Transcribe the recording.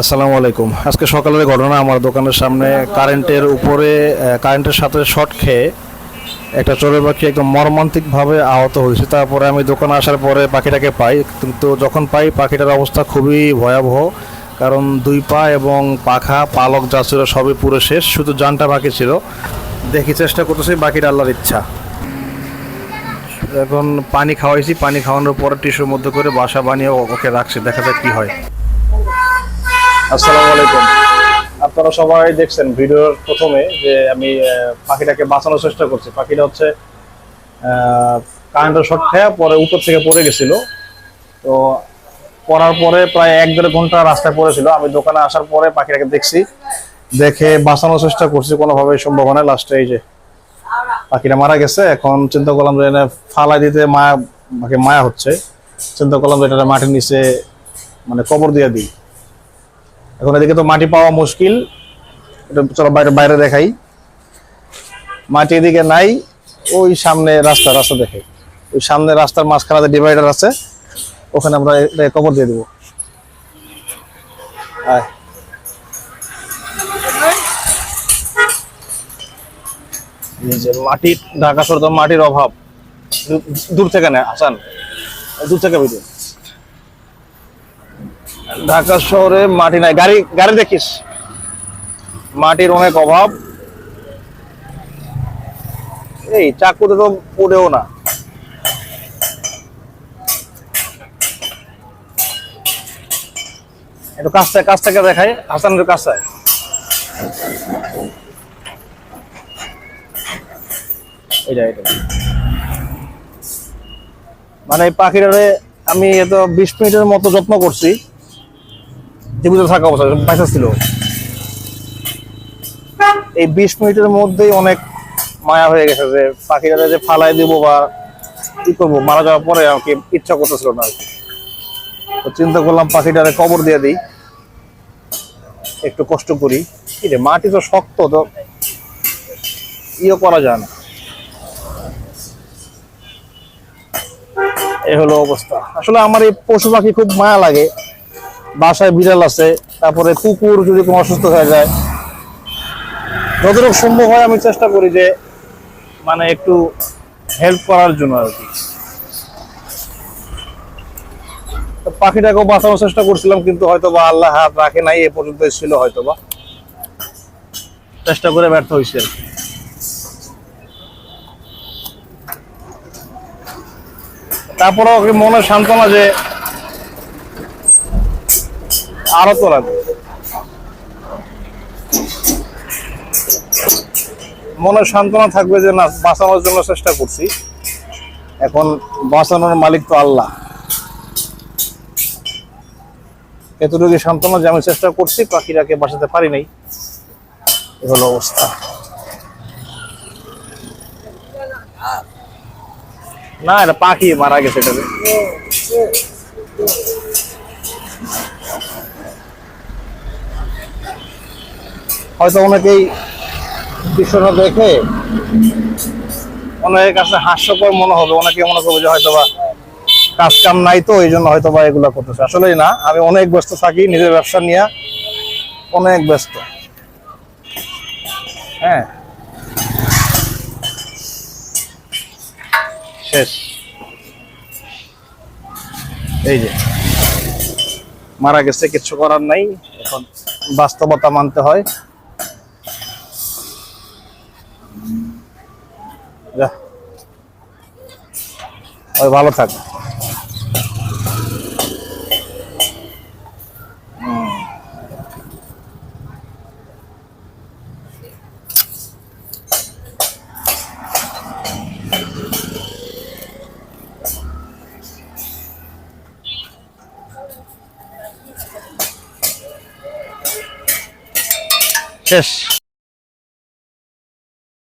আসসালামু আলাইকুম। আজকে সকালের ঘটনা আমার দোকানের সামনে কারেন্টের উপরে কারেন্টের সাথে শর্ট খেয়ে একটা চোরের পাখি একদম মর্মান্তিকভাবে আহত হয়েছে। তারপরে আমি দোকানে আসার পরে পাখিটাকে পাই, কিন্তু যখন পাই, পাখিটার অবস্থা খুবই ভয়াবহ, কারণ দুই পা এবং পাখা, পালক যা ছিল সবই পুরো শেষ, শুধু জানটা বাকি ছিল। দেখি, চেষ্টা করতেছি, বাকিটা আল্লাহর ইচ্ছা। এখন পানি খাওয়াইছি, পানি খাওয়ানোর পরে টিস্যুর মধ্যে করে বাসা বানিয়ে ওকে রাখছি, দেখা যাক কী হয়। আসসালামু আলাইকুম। আপনারা সবাই দেখছেন ভিডিওর প্রথমে যে আমি পাখিটাকে বাঁচানোর চেষ্টা করছি। পাখিটা হচ্ছে কারেন্টের শর্ট খেয়ে পরে উপর থেকে পড়ে গেছিল। তো পড়ার পরে প্রায় এক দেড় ঘণ্টা রাস্তায় পড়েছিল। আমি দোকানে আসার পরে পাখিটাকে দেখছি। দেখে বাঁচানোর চেষ্টা করছি কোনোভাবে সম্ভব হয় লাস্টে এই যে পাখিটা মারা গেছে। এখন চিন্তা করলাম যে ফালাই দিতে মায়া মায়া হচ্ছে। চিন্তা করলাম যে এটা মাটির নিচে মানে কবর দিয়ে দিই। এখন এদিকে তো মাটি পাওয়া মুশকিল। এটা চলো বাইরে বাইরে দেখাই। মাটি এদিকে নাই, ওই সামনে রাস্তা রাস্তা দেখে। ওই সামনে রাস্তার মাঝখানে ডিভাইডার আছে, ওখানে আমরা কবর দিয়ে দেবো। যে মাটি, ঢাকা শহরে মাটির অভাব। দূর- থেকে নেয় আসান দূর থেকে ভিডিও ঢাকা শহরে মাটি নাই। গাড়ি গাড়ি দেখিস। মাটির অনেক অভাব। এই, চাকুতে তো পড়েও না। একটু কাছ থেকে দেখাই। হাসানের কাছে। এটা মানে পাখিটারে আমি এত বিশ মিনিটের মতো যত্ন করছি। জীবিত থাকা অবস্থা পয়সা ছিল। এই বিশ মিনিটের মধ্যেই অনেক মায়া হয়ে গেছে যে পাখিটারে যে ফালাই দিব বা কি করব, মারা যাওয়ার পরে আমাকে ইচ্ছা করতেছিল না। তো চিন্তা করলাম পাখিটারে কবর দিয়ে দিই। একটু কষ্ট করি। রে মাটি তো শক্ত, তো ইয়ে করা যায় না। এ হলো অবস্থা। আসলে আমার এই পশু পাখি খুব মায়া লাগে। বাসায় বিড়াল আছে, তারপরে কুকুর যদি কোনো অসুস্থ হয়ে যায়। যতটুকু সম্ভব হয় আমি চেষ্টা করি যে মানে একটু হেল্প করার জন্য আর কি। পাখিটাকেও বাঁচানোর চেষ্টা করছিলাম, কিন্তু হয়তো বা আল্লাহ হাত রাখে নাই, এ পর্যন্ত ছিল হয়তো বা চেষ্টা করে ব্যর্থ হয়েছে তারপরেও মনে সান্ত্বনা যে আরও তো লাগবে মনে সান্ত্বনা থাকবে যে, না, বাঁচানোর জন্য চেষ্টা করছি। এখন বাঁচানোর মালিক তো আল্লাহ। এতটুকু সান্ত্বনা যে, আমি চেষ্টা করছি পাখিটাকে বাঁচাতে পারি নাই। হলো অবস্থা। না, এটা পাখি মারা গেছে এটাতে হয়তো অনেকেই দৃশ্যটা দেখে অনেকের কাছে হাস্যকর মনে হবে অনেকে মনে করবে যে হয়তো বা কাজ কাম নাই তো, এই জন্য হয়তো বা এগুলা করতেছে। আসলেই না, আমি অনেক ব্যস্ত থাকি, নিজের ব্যবসা নিয়ে অনেক ব্যস্ত। হ্যাঁ। শেষ। এই যে, মারা গেছে, কিছু করার নাই, এখন বাস্তবতা মানতে হয়। ভালো থাক। শেষ।